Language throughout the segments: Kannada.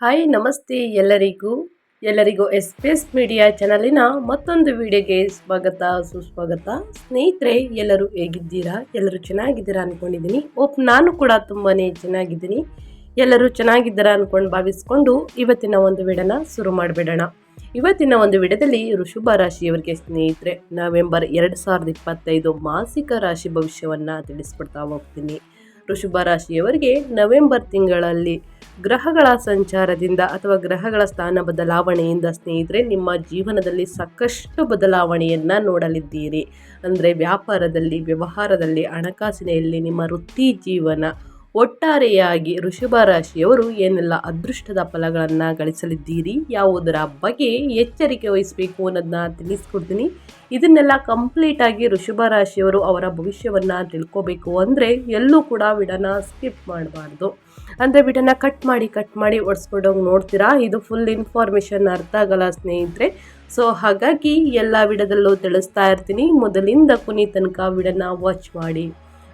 ಹಾಯ್, ನಮಸ್ತೆ ಎಲ್ಲರಿಗೂ. ಎಲ್ಲರಿಗೂ ಎಸ್ ಪಿ ಎಸ್ ಮೀಡಿಯಾ ಚಾನಲಿನ ಮತ್ತೊಂದು ವಿಡಿಯೋಗೆ ಸ್ವಾಗತ, ಸುಸ್ವಾಗತ. ಸ್ನೇಹಿತರೆ, ಎಲ್ಲರೂ ಹೇಗಿದ್ದೀರಾ? ಎಲ್ಲರೂ ಚೆನ್ನಾಗಿದ್ದೀರಾ ಅಂದ್ಕೊಂಡಿದ್ದೀನಿ ಓಪ್ ನಾನು ಕೂಡ ತುಂಬಾ ಚೆನ್ನಾಗಿದ್ದೀನಿ. ಎಲ್ಲರೂ ಚೆನ್ನಾಗಿದ್ದೀರಾ ಅಂದ್ಕೊಂಡು ಭಾವಿಸ್ಕೊಂಡು ಇವತ್ತಿನ ಒಂದು ವಿಡನ ಶುರು ಮಾಡಿಬಿಡೋಣ. ಇವತ್ತಿನ ಒಂದು ವಿಡದಲ್ಲಿ ಋಷಭ ರಾಶಿಯವರಿಗೆ ಸ್ನೇಹಿತರೆ, ನವೆಂಬರ್ ಎರಡು ಸಾವಿರದ ಇಪ್ಪತ್ತೈದು ಮಾಸಿಕ ರಾಶಿ ಭವಿಷ್ಯವನ್ನು ತಿಳಿಸ್ಕೊಡ್ತಾ ಹೋಗ್ತೀನಿ. ಋಷಭ ರಾಶಿಯವರಿಗೆ ನವೆಂಬರ್ ತಿಂಗಳಲ್ಲಿ ಗ್ರಹಗಳ ಸಂಚಾರದಿಂದ ಅಥವಾ ಗ್ರಹಗಳ ಸ್ಥಾನ ಬದಲಾವಣೆಯಿಂದ ಸ್ನೇಹಿತರೆ, ನಿಮ್ಮ ಜೀವನದಲ್ಲಿ ಸಾಕಷ್ಟು ಬದಲಾವಣೆಯನ್ನು ನೋಡಲಿದ್ದೀರಿ. ಅಂದರೆ ವ್ಯಾಪಾರದಲ್ಲಿ, ವ್ಯವಹಾರದಲ್ಲಿ, ಹಣಕಾಸಿನಲ್ಲಿ ನಿಮ್ಮ ವೃತ್ತಿ ಜೀವನ ಒಟ್ಟಾರೆಯಾಗಿ ಋಷಭ ರಾಶಿಯವರು ಏನೆಲ್ಲ ಅದೃಷ್ಟದ ಫಲಗಳನ್ನು ಗಳಿಸಲಿದ್ದೀರಿ, ಯಾವುದರ ಬಗ್ಗೆ ಎಚ್ಚರಿಕೆ ವಹಿಸಬೇಕು ಅನ್ನೋದನ್ನ ತಿಳಿಸ್ಕೊಡ್ತೀನಿ. ಇದನ್ನೆಲ್ಲ ಕಂಪ್ಲೀಟಾಗಿ ಋಷಭ ರಾಶಿಯವರು ಅವರ ಭವಿಷ್ಯವನ್ನು ತಿಳ್ಕೋಬೇಕು ಅಂದರೆ ಎಲ್ಲೂ ಕೂಡ ವಿಡನ ಸ್ಕಿಪ್ ಮಾಡಬಾರ್ದು. ಅಂದರೆ ವಿಡನ ಕಟ್ ಮಾಡಿ ಕಟ್ ಮಾಡಿ ಒಡ್ಸ್ಕೊಂಡೋಗಿ ನೋಡ್ತೀರಾ? ಇದು ಫುಲ್ ಇನ್ಫಾರ್ಮೇಷನ್ ಅರ್ಥ ಆಗಲ್ಲ ಸ್ನೇಹಿತರೆ. ಸೊ ಹಾಗಾಗಿ ಎಲ್ಲ ವಿಡದಲ್ಲೂ ತಿಳಿಸ್ತಾ ಇರ್ತೀನಿ. ಮೊದಲಿಂದ ಕೊನೆ ತನಕ ವಿಡನ ವಾಚ್ ಮಾಡಿ.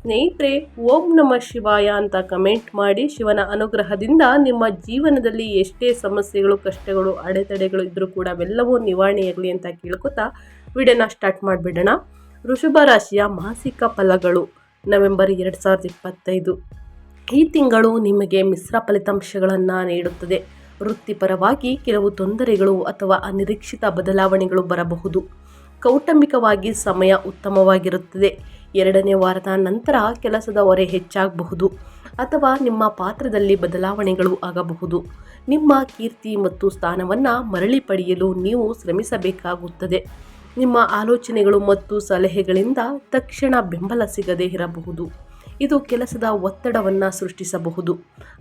ಸ್ನೇಹಿತರೆ, ಓಂ ನಮ ಶಿವಾಯ ಅಂತ ಕಮೆಂಟ್ ಮಾಡಿ ಶಿವನ ಅನುಗ್ರಹದಿಂದ ನಿಮ್ಮ ಜೀವನದಲ್ಲಿ ಎಷ್ಟೇ ಸಮಸ್ಯೆಗಳು, ಕಷ್ಟಗಳು, ಅಡೆತಡೆಗಳು ಇದ್ದರೂ ಕೂಡ ಅವೆಲ್ಲವೂ ನಿವಾರಣೆಯಾಗಲಿ ಅಂತ ಕೇಳ್ಕೊತಾ ವಿಡಿಯೋನ ಸ್ಟಾರ್ಟ್ ಮಾಡಿಬಿಡೋಣ. ಋಷಭ ರಾಶಿಯ ಮಾಸಿಕ ಫಲಗಳು ನವೆಂಬರ್ ಎರಡು ಸಾವಿರದ ಇಪ್ಪತ್ತೈದು. ಈ ತಿಂಗಳು ನಿಮಗೆ ಮಿಶ್ರ ಫಲಿತಾಂಶಗಳನ್ನು ನೀಡುತ್ತದೆ. ವೃತ್ತಿಪರವಾಗಿ ಕೆಲವು ತೊಂದರೆಗಳು ಅಥವಾ ಅನಿರೀಕ್ಷಿತ ಬದಲಾವಣೆಗಳು ಬರಬಹುದು. ಕೌಟುಂಬಿಕವಾಗಿ ಸಮಯ ಉತ್ತಮವಾಗಿರುತ್ತದೆ. ಎರಡನೇ ವಾರದ ನಂತರ ಕೆಲಸದ ಹೊರೆ ಹೆಚ್ಚಾಗಬಹುದು ಅಥವಾ ನಿಮ್ಮ ಪಾತ್ರದಲ್ಲಿ ಬದಲಾವಣೆಗಳು ಆಗಬಹುದು. ನಿಮ್ಮ ಕೀರ್ತಿ ಮತ್ತು ಸ್ಥಾನವನ್ನು ಮರಳಿ ಪಡೆಯಲು ನೀವು ಶ್ರಮಿಸಬೇಕಾಗುತ್ತದೆ. ನಿಮ್ಮ ಆಲೋಚನೆಗಳು ಮತ್ತು ಸಲಹೆಗಳಿಂದ ತಕ್ಷಣ ಬೆಂಬಲ ಸಿಗದೇ ಇರಬಹುದು. ಇದು ಕೆಲಸದ ಒತ್ತಡವನ್ನು ಸೃಷ್ಟಿಸಬಹುದು.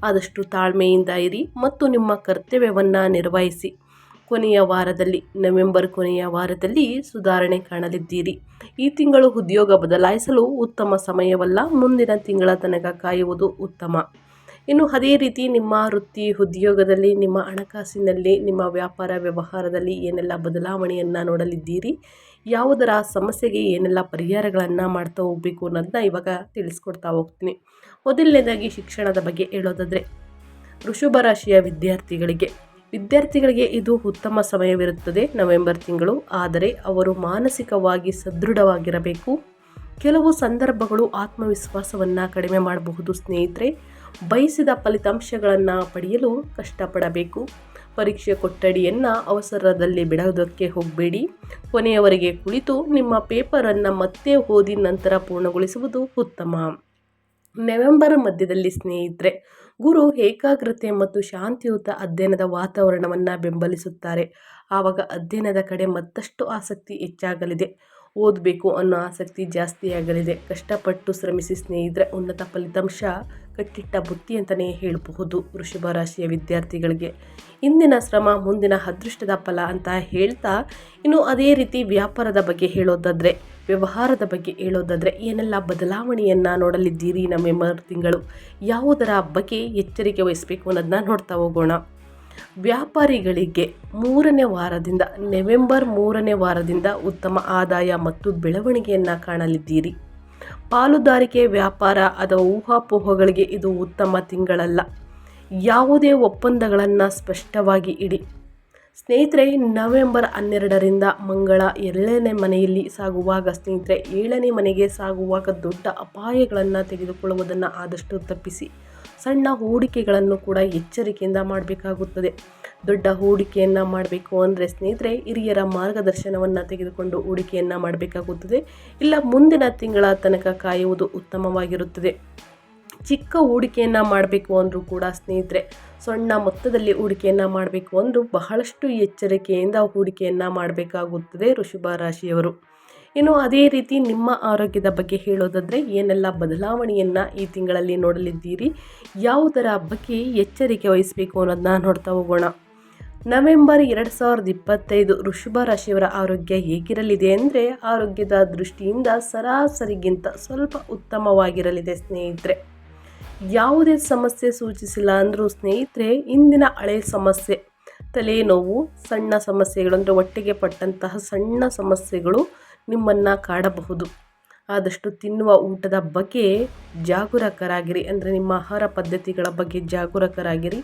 ಆದಷ್ಟು ತಾಳ್ಮೆಯಿಂದ ಇರಿ ಮತ್ತು ನಿಮ್ಮ ಕರ್ತವ್ಯವನ್ನು ನಿರ್ವಹಿಸಿ. ಕೊನೆಯ ವಾರದಲ್ಲಿ, ನವೆಂಬರ್ ಕೊನೆಯ ವಾರದಲ್ಲಿ ಸುಧಾರಣೆ ಕಾಣಲಿದ್ದೀರಿ. ಈ ತಿಂಗಳು ಉದ್ಯೋಗ ಬದಲಾಯಿಸಲು ಉತ್ತಮ ಸಮಯವಲ್ಲ, ಮುಂದಿನ ತಿಂಗಳ ತನಕ ಕಾಯುವುದು ಉತ್ತಮ. ಇನ್ನು ಅದೇ ರೀತಿ ನಿಮ್ಮ ವೃತ್ತಿ ಉದ್ಯೋಗದಲ್ಲಿ, ನಿಮ್ಮ ಹಣಕಾಸಿನಲ್ಲಿ, ನಿಮ್ಮ ವ್ಯಾಪಾರ ವ್ಯವಹಾರದಲ್ಲಿ ಏನೆಲ್ಲ ಬದಲಾವಣೆಯನ್ನು ನೋಡಲಿದ್ದೀರಿ? ಯಾವುದರ ಸಮಸ್ಯೆಗೆ ಏನೆಲ್ಲ ಪರಿಹಾರಗಳನ್ನು ಮಾಡ್ತಾ ಹೋಗಬೇಕು ಅನ್ನೋದನ್ನ ಇವಾಗ ತಿಳಿಸ್ಕೊಡ್ತಾ ಹೋಗ್ತೀನಿ. ಮೊದಲನೇದಾಗಿ ಶಿಕ್ಷಣದ ಬಗ್ಗೆ ಹೇಳೋದಾದರೆ, ವೃಷಭ ರಾಶಿಯ ವಿದ್ಯಾರ್ಥಿಗಳಿಗೆ ವಿದ್ಯಾರ್ಥಿಗಳಿಗೆ ಇದು ಉತ್ತಮ ಸಮಯವಿರುತ್ತದೆ ನವೆಂಬರ್ ತಿಂಗಳು. ಆದರೆ ಅವರು ಮಾನಸಿಕವಾಗಿ ಸದೃಢವಾಗಿರಬೇಕು. ಕೆಲವು ಸಂದರ್ಭಗಳು ಆತ್ಮವಿಶ್ವಾಸವನ್ನು ಕಡಿಮೆ ಮಾಡಬಹುದು ಸ್ನೇಹಿತರೆ. ಬಯಸಿದ ಫಲಿತಾಂಶಗಳನ್ನು ಪಡೆಯಲು ಕಷ್ಟಪಡಬೇಕು. ಪರೀಕ್ಷೆ ಕೊಠಡಿಯನ್ನು ಅವಸರದಲ್ಲಿ ಬಿಡೋದಕ್ಕೆ ಹೋಗಬೇಡಿ. ಕೊನೆಯವರೆಗೆ ಕುಳಿತು ನಿಮ್ಮ ಪೇಪರನ್ನು ಮತ್ತೆ ಓದಿ ನಂತರ ಪೂರ್ಣಗೊಳಿಸುವುದು ಉತ್ತಮ. ನವೆಂಬರ್ ಮಧ್ಯದಲ್ಲಿ ಸ್ನೇಹಿತರೆ ಗುರು ಏಕಾಗ್ರತೆ ಮತ್ತು ಶಾಂತಿಯುತ ಅಧ್ಯಯನದ ವಾತಾವರಣವನ್ನು ಬೆಂಬಲಿಸುತ್ತಾರೆ. ಆವಾಗ ಅಧ್ಯಯನದ ಕಡೆ ಮತ್ತಷ್ಟು ಆಸಕ್ತಿ ಹೆಚ್ಚಾಗಲಿದೆ. ಓದಬೇಕು ಅನ್ನೋ ಆಸಕ್ತಿ ಜಾಸ್ತಿಯಾಗಲಿದೆ ಕಷ್ಟಪಟ್ಟು ಶ್ರಮಿಸಿ ಸ್ನೇಹಿತರೆ, ಉನ್ನತ ಫಲಿತಾಂಶ ಕಟ್ಟಿಟ್ಟ ಬುತ್ತಿ ಅಂತಲೇ ಹೇಳಬಹುದು ವೃಷಭ ರಾಶಿಯ ವಿದ್ಯಾರ್ಥಿಗಳಿಗೆ. ಇಂದಿನ ಶ್ರಮ ಮುಂದಿನ ಅದೃಷ್ಟದ ಫಲ ಅಂತ ಹೇಳ್ತಾ ಇನ್ನು ಅದೇ ರೀತಿ ವ್ಯಾಪಾರದ ಬಗ್ಗೆ ಹೇಳೋದಾದರೆ, ವ್ಯವಹಾರದ ಬಗ್ಗೆ ಹೇಳೋದಾದರೆ ಏನೆಲ್ಲ ಬದಲಾವಣೆಯನ್ನು ನೋಡಲಿದ್ದೀರಿ ನವೆಂಬರ್ ತಿಂಗಳು? ಯಾವುದರ ಬಗ್ಗೆ ಎಚ್ಚರಿಕೆ ವಹಿಸಬೇಕು ಅನ್ನೋದನ್ನ ನೋಡ್ತಾ ಹೋಗೋಣ. ವ್ಯಾಪಾರಿಗಳಿಗೆ ಮೂರನೇ ವಾರದಿಂದ ನವೆಂಬರ್ ಮೂರನೇ ವಾರದಿಂದ ಉತ್ತಮ ಆದಾಯ ಮತ್ತು ಬೆಳವಣಿಗೆಯನ್ನು ಕಾಣಲಿದ್ದೀರಿ. ಪಾಲುದಾರಿಕೆ ವ್ಯಾಪಾರ ಅಥವಾ ಊಹಾಪೋಹಗಳಿಗೆ ಇದು ಉತ್ತಮ ತಿಂಗಳಲ್ಲ. ಯಾವುದೇ ಒಪ್ಪಂದಗಳನ್ನು ಸ್ಪಷ್ಟವಾಗಿ ಇಡಿ. ಸ್ನೇಹಿತರೆ, ನವೆಂಬರ್ ಹನ್ನೆರಡರಿಂದ ಮಂಗಳ ಎರಡನೇ ಮನೆಯಲ್ಲಿ ಸಾಗುವಾಗ ಸ್ನೇಹಿತರೆ, ಏಳನೇ ಮನೆಗೆ ಸಾಗುವಾಗ ದೊಡ್ಡ ಅಪಾಯಗಳನ್ನು ತೆಗೆದುಕೊಳ್ಳುವುದನ್ನು ಆದಷ್ಟು ತಪ್ಪಿಸಿ. ಸಣ್ಣ ಹೂಡಿಕೆಗಳನ್ನು ಕೂಡ ಎಚ್ಚರಿಕೆಯಿಂದ ಮಾಡಬೇಕಾಗುತ್ತದೆ. ದೊಡ್ಡ ಹೂಡಿಕೆಯನ್ನು ಮಾಡಬೇಕು ಅಂದರೆ ಸ್ನೇಹಿತರೆ, ಹಿರಿಯರ ಮಾರ್ಗದರ್ಶನವನ್ನು ತೆಗೆದುಕೊಂಡು ಹೂಡಿಕೆಯನ್ನು ಮಾಡಬೇಕಾಗುತ್ತದೆ. ಇಲ್ಲ, ಮುಂದಿನ ತಿಂಗಳ ತನಕ ಕಾಯುವುದು ಉತ್ತಮವಾಗಿರುತ್ತದೆ. ಚಿಕ್ಕ ಹೂಡಿಕೆಯನ್ನು ಮಾಡಬೇಕು ಅಂದರೂ ಕೂಡ ಸ್ನೇಹಿತರೆ, ಸಣ್ಣ ಮೊತ್ತದಲ್ಲಿ ಹೂಡಿಕೆಯನ್ನು ಮಾಡಬೇಕು ಅಂದರೂ ಬಹಳಷ್ಟು ಎಚ್ಚರಿಕೆಯಿಂದ ಹೂಡಿಕೆಯನ್ನು ಮಾಡಬೇಕಾಗುತ್ತದೆ ಋಷಭ ರಾಶಿಯವರು. ಇನ್ನು ಅದೇ ರೀತಿ ನಿಮ್ಮ ಆರೋಗ್ಯದ ಬಗ್ಗೆ ಹೇಳೋದಾದರೆ ಏನೆಲ್ಲ ಬದಲಾವಣೆಯನ್ನು ಈ ತಿಂಗಳಲ್ಲಿ ನೋಡಲಿದ್ದೀರಿ? ಯಾವುದರ ಬಗ್ಗೆ ಎಚ್ಚರಿಕೆ ವಹಿಸಬೇಕು ಅನ್ನೋದನ್ನ ನೋಡ್ತಾ ಹೋಗೋಣ. ನವೆಂಬರ್ ಎರಡು ಸಾವಿರದ ಇಪ್ಪತ್ತೈದು ವೃಷಭ ರಾಶಿಯವರ ಆರೋಗ್ಯ ಹೇಗಿರಲಿದೆ ಅಂದರೆ ಆರೋಗ್ಯದ ದೃಷ್ಟಿಯಿಂದ ಸರಾಸರಿಗಿಂತ ಸ್ವಲ್ಪ ಉತ್ತಮವಾಗಿರಲಿದೆ ಸ್ನೇಹಿತರೆ. ಯಾವುದೇ ಸಮಸ್ಯೆ ಸೂಚಿಸಿಲ್ಲ ಅಂದರೂ ಸ್ನೇಹಿತರೆ, ಇಂದಿನ ಹಳೆ ಸಮಸ್ಯೆ, ತಲೆನೋವು, ಸಣ್ಣ ಸಮಸ್ಯೆಗಳು ಅಂದರೆ ಒಟ್ಟಿಗೆ ಪಟ್ಟಂತಹ ಸಣ್ಣ ಸಮಸ್ಯೆಗಳು ನಿಮ್ಮನ್ನು ಕಾಡಬಹುದು. ಆದಷ್ಟು ತಿನ್ನುವ ಊಟದ ಬಗ್ಗೆ ಜಾಗರೂಕರಾಗಿರಿ. ಅಂದರೆ ನಿಮ್ಮ ಆಹಾರ ಪದ್ಧತಿಗಳ ಬಗ್ಗೆ ಜಾಗರೂಕರಾಗಿರಿ.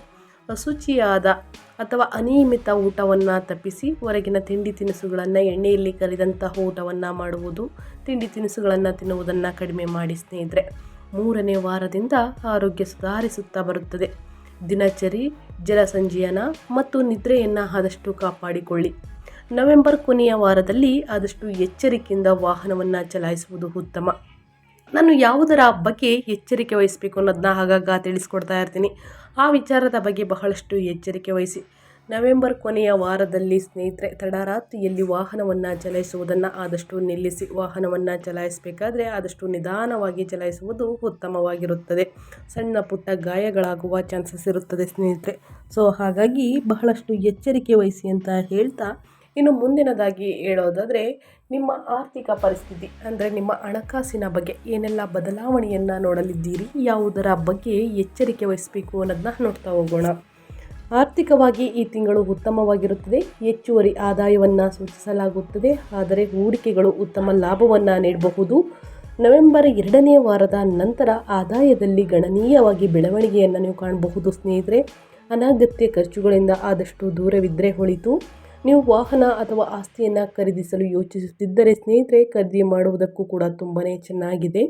ಅಶುಚಿಯಾದ ಅಥವಾ ಅನಿಯಮಿತ ಊಟವನ್ನು ತಪ್ಪಿಸಿ ಹೊರಗಿನ ತಿಂಡಿ ತಿನಿಸುಗಳನ್ನು ಎಣ್ಣೆಯಲ್ಲಿ ಕರಿದಂತಹ ಊಟವನ್ನು ಮಾಡುವುದು, ತಿಂಡಿ ತಿನಿಸುಗಳನ್ನು ತಿನ್ನುವುದನ್ನು ಕಡಿಮೆ ಮಾಡಿ ಸ್ನೇಹಿತರೆ. ಮೂರನೇ ವಾರದಿಂದ ಆರೋಗ್ಯ ಸುಧಾರಿಸುತ್ತಾ ಬರುತ್ತದೆ. ದಿನಚರಿ ಜಲಸಂಜೀಯನ ಮತ್ತು ನಿದ್ರೆಯನ್ನು ಆದಷ್ಟು ಕಾಪಾಡಿಕೊಳ್ಳಿ. ನವೆಂಬರ್ ಕೊನೆಯ ವಾರದಲ್ಲಿ ಆದಷ್ಟು ಎಚ್ಚರಿಕೆಯಿಂದ ವಾಹನವನ್ನು ಚಲಾಯಿಸುವುದು ಉತ್ತಮ. ನಾನು ಯಾವುದರ ಬಗ್ಗೆ ಎಚ್ಚರಿಕೆ ವಹಿಸಬೇಕು ಅನ್ನೋದನ್ನ ಆಗಾಗ ತಿಳಿಸ್ಕೊಡ್ತಾ ಇರ್ತೀನಿ. ಆ ವಿಚಾರದ ಬಗ್ಗೆ ಬಹಳಷ್ಟು ಎಚ್ಚರಿಕೆ ವಹಿಸಿ. ನವೆಂಬರ್ ಕೊನೆಯ ವಾರದಲ್ಲಿ ಸ್ನೇಹಿತರೆ, ತಡರಾತ್ರಿಯಲ್ಲಿ ವಾಹನವನ್ನು ಚಲಾಯಿಸುವುದನ್ನು ಆದಷ್ಟು ನಿಲ್ಲಿಸಿ. ವಾಹನವನ್ನು ಚಲಾಯಿಸಬೇಕಾದ್ರೆ ಆದಷ್ಟು ನಿಧಾನವಾಗಿ ಚಲಾಯಿಸುವುದು ಉತ್ತಮವಾಗಿರುತ್ತದೆ. ಸಣ್ಣ ಪುಟ್ಟ ಗಾಯಗಳಾಗುವ ಚಾನ್ಸಸ್ ಇರುತ್ತದೆ ಸ್ನೇಹಿತರೆ. ಸೊ, ಹಾಗಾಗಿ ಬಹಳಷ್ಟು ಎಚ್ಚರಿಕೆ ವಹಿಸಿ ಅಂತ ಹೇಳ್ತಾ ಇನ್ನು ಮುಂದಿನದಾಗಿ ಹೇಳೋದಾದರೆ, ನಿಮ್ಮ ಆರ್ಥಿಕ ಪರಿಸ್ಥಿತಿ, ಅಂದರೆ ನಿಮ್ಮ ಹಣಕಾಸಿನ ಬಗ್ಗೆ ಏನೆಲ್ಲ ಬದಲಾವಣೆಯನ್ನು ನೋಡಲಿದ್ದೀರಿ, ಯಾವುದರ ಬಗ್ಗೆ ಎಚ್ಚರಿಕೆ ವಹಿಸಬೇಕು ಅನ್ನೋದನ್ನ ನೋಡ್ತಾ ಹೋಗೋಣ. ಆರ್ಥಿಕವಾಗಿ ಈ ತಿಂಗಳು ಉತ್ತಮವಾಗಿರುತ್ತದೆ, ಹೆಚ್ಚುವರಿ ಆದಾಯವನ್ನು ಸೂಚಿಸಲಾಗುತ್ತದೆ, ಆದರೆ ಹೂಡಿಕೆಗಳು ಉತ್ತಮ ಲಾಭವನ್ನು ನೀಡಬಹುದು. ನವೆಂಬರ್ ಎರಡನೇ ವಾರದ ನಂತರ ಆದಾಯದಲ್ಲಿ ಗಣನೀಯವಾಗಿ ಬೆಳವಣಿಗೆಯನ್ನು ನೀವು ಕಾಣಬಹುದು ಸ್ನೇಹಿತರೆ. ಅನಗತ್ಯ ಖರ್ಚುಗಳಿಂದ ಆದಷ್ಟು ದೂರವಿದ್ದರೆ ಹೊಳಿತು. ನೀವು ವಾಹನ ಅಥವಾ ಆಸ್ತಿಯನ್ನು ಖರೀದಿಸಲು ಯೋಚಿಸುತ್ತಿದ್ದರೆ ಸ್ನೇಹಿತರೆ, ಖರೀದಿ ಮಾಡುವುದಕ್ಕೂ ಕೂಡ ತುಂಬಾ ಚೆನ್ನಾಗಿದೆ.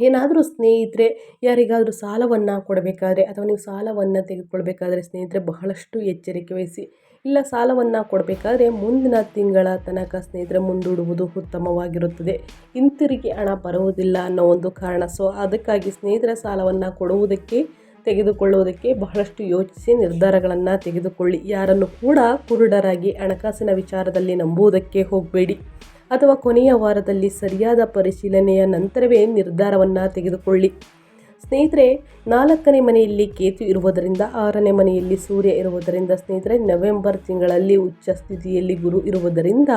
ಏನಾದರೂ ಸ್ನೇಹಿತರೆ, ಯಾರಿಗಾದರೂ ಸಾಲವನ್ನು ಕೊಡಬೇಕಾದ್ರೆ ಅಥವಾ ನೀವು ಸಾಲವನ್ನು ತೆಗೆದುಕೊಳ್ಬೇಕಾದ್ರೆ ಸ್ನೇಹಿತರೆ ಬಹಳಷ್ಟು ಎಚ್ಚರಿಕೆ ವಹಿಸಿ. ಇಲ್ಲ, ಸಾಲವನ್ನು ಕೊಡಬೇಕಾದ್ರೆ ಮುಂದಿನ ತಿಂಗಳ ತನಕ ಸ್ನೇಹಿತರೆ ಮುಂದೂಡುವುದು ಉತ್ತಮವಾಗಿರುತ್ತದೆ. ಹಿಂತಿರುಗಿ ಹಣ ಬರುವುದಿಲ್ಲ ಅನ್ನೋ ಒಂದು ಕಾರಣ. ಸೊ ಅದಕ್ಕಾಗಿ ಸ್ನೇಹಿತರ ಸಾಲವನ್ನು ಕೊಡುವುದಕ್ಕೆ ತೆಗೆದುಕೊಳ್ಳುವುದಕ್ಕೆ ಬಹಳಷ್ಟು ಯೋಚಿಸಿ ನಿರ್ಧಾರಗಳನ್ನು ತೆಗೆದುಕೊಳ್ಳಿ. ಯಾರನ್ನು ಕೂಡ ಕುರುಡರಾಗಿ ಹಣಕಾಸಿನ ವಿಚಾರದಲ್ಲಿ ನಂಬುವುದಕ್ಕೆ ಹೋಗಬೇಡಿ. ಅಥವಾ ಕೊನೆಯ ವಾರದಲ್ಲಿ ಸರಿಯಾದ ಪರಿಶೀಲನೆಯ ನಂತರವೇ ನಿರ್ಧಾರವನ್ನು ತೆಗೆದುಕೊಳ್ಳಿ. ಸ್ನೇಹಿತರೆ, ನಾಲ್ಕನೇ ಮನೆಯಲ್ಲಿ ಕೇತು ಇರುವುದರಿಂದ, ಆರನೇ ಮನೆಯಲ್ಲಿ ಸೂರ್ಯ ಇರುವುದರಿಂದ, ಸ್ನೇಹಿತರೆ, ನವೆಂಬರ್ ತಿಂಗಳಲ್ಲಿ ಉಚ್ಚ ಸ್ಥಿತಿಯಲ್ಲಿ ಗುರು ಇರುವುದರಿಂದ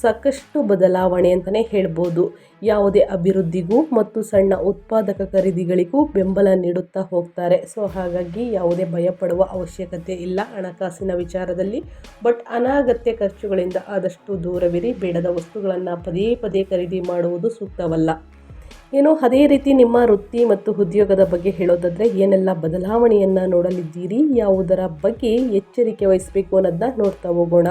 ಸಾಕಷ್ಟು ಬದಲಾವಣೆ ಅಂತಲೇ ಹೇಳ್ಬೋದು. ಯಾವುದೇ ಅಭಿವೃದ್ಧಿಗೂ ಮತ್ತು ಸಣ್ಣ ಉತ್ಪಾದಕ ಖರೀದಿಗಳಿಗೂ ಬೆಂಬಲ ನೀಡುತ್ತಾ ಹೋಗ್ತಾರೆ. ಸೊ, ಹಾಗಾಗಿ ಯಾವುದೇ ಭಯಪಡುವ ಅವಶ್ಯಕತೆ ಇಲ್ಲ ಹಣಕಾಸಿನ ವಿಚಾರದಲ್ಲಿ. ಬಟ್ ಅನಾಗತ್ಯ ಖರ್ಚುಗಳಿಂದ ಆದಷ್ಟು ದೂರವಿರಿ. ಬೇಡದ ವಸ್ತುಗಳನ್ನು ಪದೇ ಪದೇ ಖರೀದಿ ಮಾಡುವುದು ಸೂಕ್ತವಲ್ಲ. ಏನು ಅದೇ ರೀತಿ ನಿಮ್ಮ ವೃತ್ತಿ ಮತ್ತು ಉದ್ಯೋಗದ ಬಗ್ಗೆ ಹೇಳೋದಾದರೆ ಏನೆಲ್ಲ ಬದಲಾವಣೆಯನ್ನು ನೋಡಲಿದ್ದೀರಿ? ಯಾವುದರ ಬಗ್ಗೆ ಎಚ್ಚರಿಕೆ ವಹಿಸಬೇಕು ಅನ್ನೋದನ್ನ ನೋಡ್ತಾ ಹೋಗೋಣ.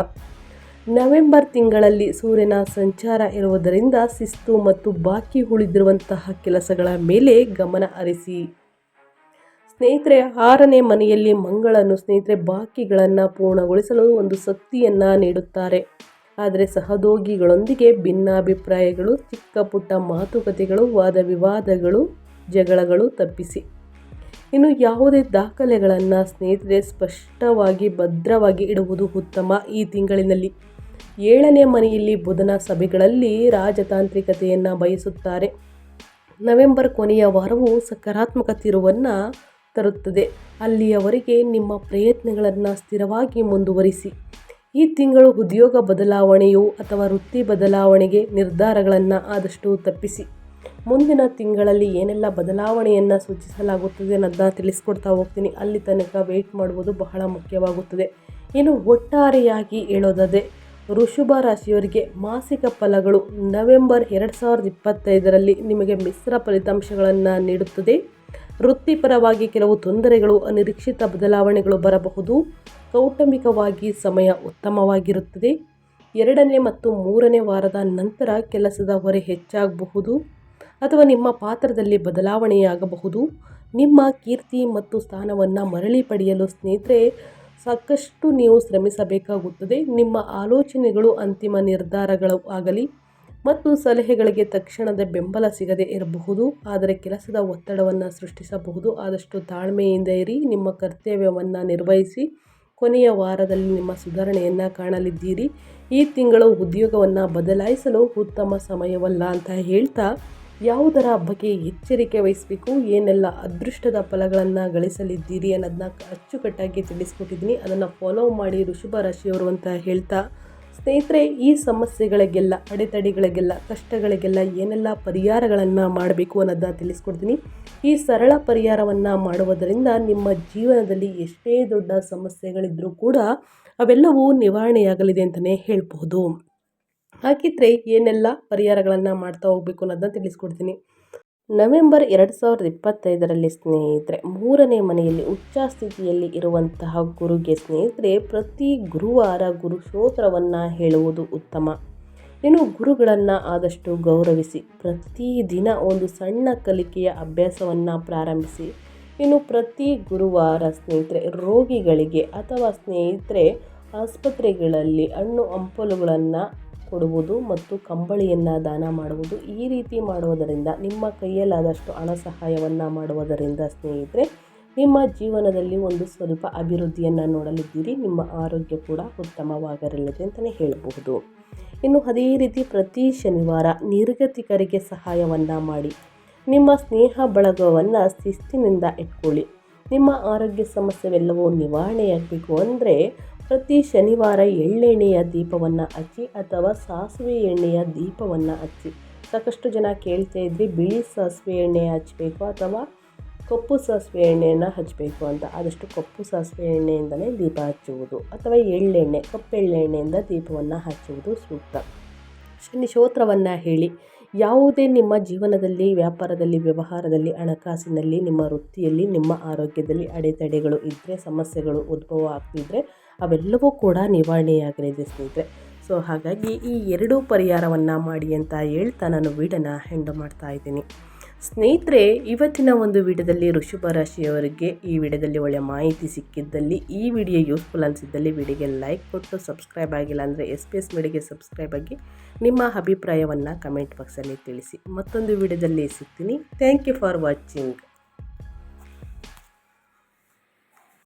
ನವೆಂಬರ್ ತಿಂಗಳಲ್ಲಿ ಸೂರ್ಯನ ಸಂಚಾರ ಇರುವುದರಿಂದ ಶಿಸ್ತು ಮತ್ತು ಬಾಕಿ ಉಳಿದಿರುವಂತಹ ಕೆಲಸಗಳ ಮೇಲೆ ಗಮನ ಹರಿಸಿ. ಸ್ನೇಹಿತರೆ, ಆರನೇ ಮನೆಯಲ್ಲಿ ಮಂಗಳನು ಸ್ನೇಹಿತರೆ ಬಾಕಿಗಳನ್ನು ಪೂರ್ಣಗೊಳಿಸಲು ಒಂದು ಶಕ್ತಿಯನ್ನು ನೀಡುತ್ತಾರೆ. ಆದರೆ ಸಹದೋಗಿಗಳೊಂದಿಗೆ ಭಿನ್ನಾಭಿಪ್ರಾಯಗಳು, ಚಿಕ್ಕ ಪುಟ್ಟ ಮಾತುಕತೆಗಳು, ವಾದ ವಿವಾದಗಳು, ಜಗಳಗಳು ತಪ್ಪಿಸಿ. ಇನ್ನು ಯಾವುದೇ ದಾಖಲೆಗಳನ್ನು ಸ್ನೇಹಿತರೆ ಸ್ಪಷ್ಟವಾಗಿ, ಭದ್ರವಾಗಿ ಇಡುವುದು ಉತ್ತಮ ಈ ತಿಂಗಳಿನಲ್ಲಿ. ಏಳನೇ ಮನೆಯಲ್ಲಿ ಬುಧನ ಸಭೆಗಳಲ್ಲಿ ರಾಜತಾಂತ್ರಿಕತೆಯನ್ನು ಬಯಸುತ್ತಾರೆ. ನವೆಂಬರ್ ಕೊನೆಯ ವಾರವು ಸಕಾರಾತ್ಮಕ ತಿರುವನ್ನು ತರುತ್ತದೆ. ಅಲ್ಲಿಯವರೆಗೆ ನಿಮ್ಮ ಪ್ರಯತ್ನಗಳನ್ನು ಸ್ಥಿರವಾಗಿ ಮುಂದುವರಿಸಿ. ಈ ತಿಂಗಳು ಉದ್ಯೋಗ ಬದಲಾವಣೆಯು ಅಥವಾ ವೃತ್ತಿ ಬದಲಾವಣೆಗೆ ನಿರ್ಧಾರಗಳನ್ನು ಆದಷ್ಟು ತಪ್ಪಿಸಿ. ಮುಂದಿನ ತಿಂಗಳಲ್ಲಿ ಏನೆಲ್ಲ ಬದಲಾವಣೆಯನ್ನು ಸೂಚಿಸಲಾಗುತ್ತದೆ ಅನ್ನೋದನ್ನ ತಿಳಿಸ್ಕೊಡ್ತಾ ಹೋಗ್ತೀನಿ. ಅಲ್ಲಿ ತನಕ ವೆಯ್ಟ್ ಮಾಡುವುದು ಬಹಳ ಮುಖ್ಯವಾಗುತ್ತದೆ. ಇನ್ನು ಒಟ್ಟಾರೆಯಾಗಿ ಹೇಳೋದದೇ ಋಷಭ ರಾಶಿಯವರಿಗೆ ಮಾಸಿಕ ಫಲಗಳು ನವೆಂಬರ್ ಎರಡು ಸಾವಿರದ ಇಪ್ಪತ್ತೈದರಲ್ಲಿ ನಿಮಗೆ ಮಿಶ್ರ ಫಲಿತಾಂಶಗಳನ್ನು ನೀಡುತ್ತದೆ. ವೃತ್ತಿಪರವಾಗಿ ಕೆಲವು ತೊಂದರೆಗಳು, ಅನಿರೀಕ್ಷಿತ ಬದಲಾವಣೆಗಳು ಬರಬಹುದು. ಕೌಟುಂಬಿಕವಾಗಿ ಸಮಯ ಉತ್ತಮವಾಗಿರುತ್ತದೆ. ಎರಡನೇ ಮತ್ತು ಮೂರನೇ ವಾರದ ನಂತರ ಕೆಲಸದ ಹೊರೆ ಹೆಚ್ಚಾಗಬಹುದು. ಅಥವಾ ನಿಮ್ಮ ಪಾತ್ರದಲ್ಲಿ ಬದಲಾವಣೆಯಾಗಬಹುದು. ನಿಮ್ಮ ಕೀರ್ತಿ ಮತ್ತು ಸ್ಥಾನವನ್ನು ಮರಳಿ ಪಡೆಯಲು ಸ್ನೇಹಿತರೆ ಸಾಕಷ್ಟು ನೀವು ಶ್ರಮಿಸಬೇಕಾಗುತ್ತದೆ. ನಿಮ್ಮ ಆಲೋಚನೆಗಳು ಅಂತಿಮ ನಿರ್ಧಾರಗಳು ಆಗಲಿ ಮತ್ತು ಸಲಹೆಗಳಿಗೆ ತಕ್ಷಣದ ಬೆಂಬಲ ಸಿಗದೇ ಇರಬಹುದು. ಆದರೆ ಕೆಲಸದ ಒತ್ತಡವನ್ನು ಸೃಷ್ಟಿಸಬಹುದು. ಆದಷ್ಟು ತಾಳ್ಮೆಯಿಂದ ಇರಿ. ನಿಮ್ಮ ಕರ್ತವ್ಯವನ್ನು ನಿರ್ವಹಿಸಿ. ಕೊನೆಯ ವಾರದಲ್ಲಿ ನಿಮ್ಮ ಸುಧಾರಣೆಯನ್ನು ಕಾಣಲಿದ್ದೀರಿ. ಈ ತಿಂಗಳು ಉದ್ಯೋಗವನ್ನು ಬದಲಾಯಿಸಲು ಉತ್ತಮ ಸಮಯವಲ್ಲ ಅಂತ ಹೇಳ್ತಾ ಯಾವುದರ ಬಗ್ಗೆ ಎಚ್ಚರಿಕೆ ವಹಿಸಬೇಕು, ಏನೆಲ್ಲ ಅದೃಷ್ಟದ ಫಲಗಳನ್ನು ಗಳಿಸಲಿದ್ದೀರಿ ಅನ್ನೋದನ್ನ ಅಚ್ಚುಕಟ್ಟಾಗಿ ತಿಳಿಸ್ಕೊಟ್ಟಿದ್ದೀನಿ. ಅದನ್ನು ಫಾಲೋ ಮಾಡಿ ಋಷಭ ರಾಶಿಯವರು ಅಂತ ಹೇಳ್ತಾ, ಸ್ನೇಹಿತರೆ, ಈ ಸಮಸ್ಯೆಗಳಿಗೆಲ್ಲ, ಅಡೆತಡೆಗಳಿಗೆಲ್ಲ, ಕಷ್ಟಗಳಿಗೆಲ್ಲ ಏನೆಲ್ಲ ಪರಿಹಾರಗಳನ್ನು ಮಾಡಬೇಕು ಅನ್ನೋದನ್ನ ತಿಳಿಸ್ಕೊಡ್ತೀನಿ. ಈ ಸರಳ ಪರಿಹಾರವನ್ನು ಮಾಡುವುದರಿಂದ ನಿಮ್ಮ ಜೀವನದಲ್ಲಿ ಎಷ್ಟೇ ದೊಡ್ಡ ಸಮಸ್ಯೆಗಳಿದ್ದರೂ ಕೂಡ ಅವೆಲ್ಲವೂ ನಿವಾರಣೆಯಾಗಲಿದೆ ಅಂತಲೇ ಹೇಳ್ಬಹುದು. ಹಾಗಿದ್ರೆ ಏನೆಲ್ಲ ಪರಿಹಾರಗಳನ್ನು ಮಾಡ್ತಾ ಹೋಗಬೇಕು ಅನ್ನೋದನ್ನ ತಿಳಿಸ್ಕೊಡ್ತೀನಿ. ನವೆಂಬರ್ ಎರಡು ಸಾವಿರದ ಇಪ್ಪತ್ತೈದರಲ್ಲಿ ಸ್ನೇಹಿತರೆ, ಮೂರನೇ ಮನೆಯಲ್ಲಿ ಉಚ್ಚ ಸ್ಥಿತಿಯಲ್ಲಿ ಇರುವಂತಹ ಗುರುಗೆ ಸ್ನೇಹಿತರೆ, ಪ್ರತಿ ಗುರುವಾರ ಗುರು ಸ್ತೋತ್ರವನ್ನು ಹೇಳುವುದು ಉತ್ತಮ. ಇನ್ನು ಗುರುಗಳನ್ನು ಆದಷ್ಟು ಗೌರವಿಸಿ ಪ್ರತಿದಿನ ಒಂದು ಸಣ್ಣ ಕಲಿಕೆಯ ಅಭ್ಯಾಸವನ್ನು ಪ್ರಾರಂಭಿಸಿ. ಇನ್ನು ಪ್ರತಿ ಗುರುವಾರ ಸ್ನೇಹಿತರೆ, ರೋಗಿಗಳಿಗೆ ಅಥವಾ ಸ್ನೇಹಿತರೆ, ಆಸ್ಪತ್ರೆಗಳಲ್ಲಿ ಹಣ್ಣು, ಹಂಪಲುಗಳನ್ನು ಕೊಡುವುದು ಮತ್ತು ಕಂಬಳಿಯನ್ನು ದಾನ ಮಾಡುವುದು ಈ ರೀತಿ ಮಾಡುವುದರಿಂದ, ನಿಮ್ಮ ಕೈಯಲ್ಲಾದಷ್ಟು ಹಣ ಸಹಾಯವನ್ನು ಮಾಡುವುದರಿಂದ ಸ್ನೇಹಿತರೆ, ನಿಮ್ಮ ಜೀವನದಲ್ಲಿ ಒಂದು ಸ್ವಲ್ಪ ಅಭಿವೃದ್ಧಿಯನ್ನು ನೋಡಲಿದ್ದೀರಿ, ನಿಮ್ಮ ಆರೋಗ್ಯ ಕೂಡ ಉತ್ತಮವಾಗಿರಲಿದೆ ಅಂತಲೇ ಹೇಳಬಹುದು. ಇನ್ನು ಅದೇ ರೀತಿ ಪ್ರತಿ ಶನಿವಾರ ನಿರ್ಗತಿಕರಿಗೆ ಸಹಾಯವನ್ನು ಮಾಡಿ, ನಿಮ್ಮ ಸ್ನೇಹ ಬಳಗವನ್ನು ಶಿಸ್ತಿನಿಂದ ಇಟ್ಕೊಳ್ಳಿ. ನಿಮ್ಮ ಆರೋಗ್ಯ ಸಮಸ್ಯೆವೆಲ್ಲವೂ ನಿವಾರಣೆಯಾಗಬೇಕು ಅಂದರೆ ಪ್ರತಿ ಶನಿವಾರ ಎಳ್ಳೆಣ್ಣೆಯ ದೀಪವನ್ನು ಹಚ್ಚಿ ಅಥವಾ ಸಾಸಿವೆ ಎಣ್ಣೆಯ ದೀಪವನ್ನು ಹಚ್ಚಿ. ಸಾಕಷ್ಟು ಜನ ಕೇಳ್ತಾ ಇದ್ವಿ ಬಿಳಿ ಸಾಸಿವೆ ಎಣ್ಣೆ ಹಚ್ಚಬೇಕು ಅಥವಾ ಕಪ್ಪು ಸಾಸಿವೆ ಎಣ್ಣೆಯನ್ನು ಹಚ್ಚಬೇಕು ಅಂತ. ಆದಷ್ಟು ಕಪ್ಪು ಸಾಸಿವೆ ಎಣ್ಣೆಯಿಂದಲೇ ದೀಪ ಹಚ್ಚುವುದು ಅಥವಾ ಎಳ್ಳೆಣ್ಣೆ ಕಪ್ಪೆಳ್ಳೆಣ್ಣೆಯಿಂದ ದೀಪವನ್ನು ಹಚ್ಚುವುದು ಸೂಕ್ತ. ಶನಿ ಶೋತ್ರವನ್ನು ಹೇಳಿ, ಯಾವುದೇ ನಿಮ್ಮ ಜೀವನದಲ್ಲಿ, ವ್ಯಾಪಾರದಲ್ಲಿ, ವ್ಯವಹಾರದಲ್ಲಿ, ಹಣಕಾಸಿನಲ್ಲಿ, ನಿಮ್ಮ ವೃತ್ತಿಯಲ್ಲಿ, ನಿಮ್ಮ ಆರೋಗ್ಯದಲ್ಲಿ ಅಡೆತಡೆಗಳು ಇದ್ದರೆ ಸಮಸ್ಯೆಗಳು ಉದ್ಭವ ಆಗ್ತಿದ್ರೆ ಅವೆಲ್ಲವೂ ಕೂಡ ನಿವಾರಣೆಯಾಗಲಿದೆ ಸ್ನೇಹಿತರೆ. ಸೊ ಹಾಗಾಗಿ ಈ ಎರಡೂ ಪರಿಹಾರವನ್ನು ಮಾಡಿ ಅಂತ ಹೇಳ್ತಾ ನಾನು ವೀಡನ್ನು ಹೆಂಡು ಮಾಡ್ತಾ ಇದ್ದೀನಿ. ಸ್ನೇಹಿತರೆ, ಇವತ್ತಿನ ಒಂದು ವಿಡಿಯೋದಲ್ಲಿ ಋಷಭ ರಾಶಿಯವರಿಗೆ ಈ ವಿಡಿಯೋದಲ್ಲಿ ಒಳ್ಳೆಯ ಮಾಹಿತಿ ಸಿಕ್ಕಿದ್ದಲ್ಲಿ, ಈ ವಿಡಿಯೋ ಯೂಸ್ಫುಲ್ ಅನಿಸಿದ್ದಲ್ಲಿ ವಿಡಿಯೋಗೆ ಲೈಕ್ ಕೊಟ್ಟು ಸಬ್ಸ್ಕ್ರೈಬ್ ಆಗಿಲ್ಲ ಅಂದರೆ ಎಸ್ ಪಿ ಎಸ್ ಮೀಡಿಯಾಗೆ ಸಬ್ಸ್ಕ್ರೈಬ್ ಆಗಿ ನಿಮ್ಮ ಅಭಿಪ್ರಾಯವನ್ನು ಕಮೆಂಟ್ ಬಾಕ್ಸಲ್ಲಿ ತಿಳಿಸಿ. ಮತ್ತೊಂದು ವಿಡಿಯೋದಲ್ಲಿ ಸಿಗ್ತೀನಿ. Thank you for watching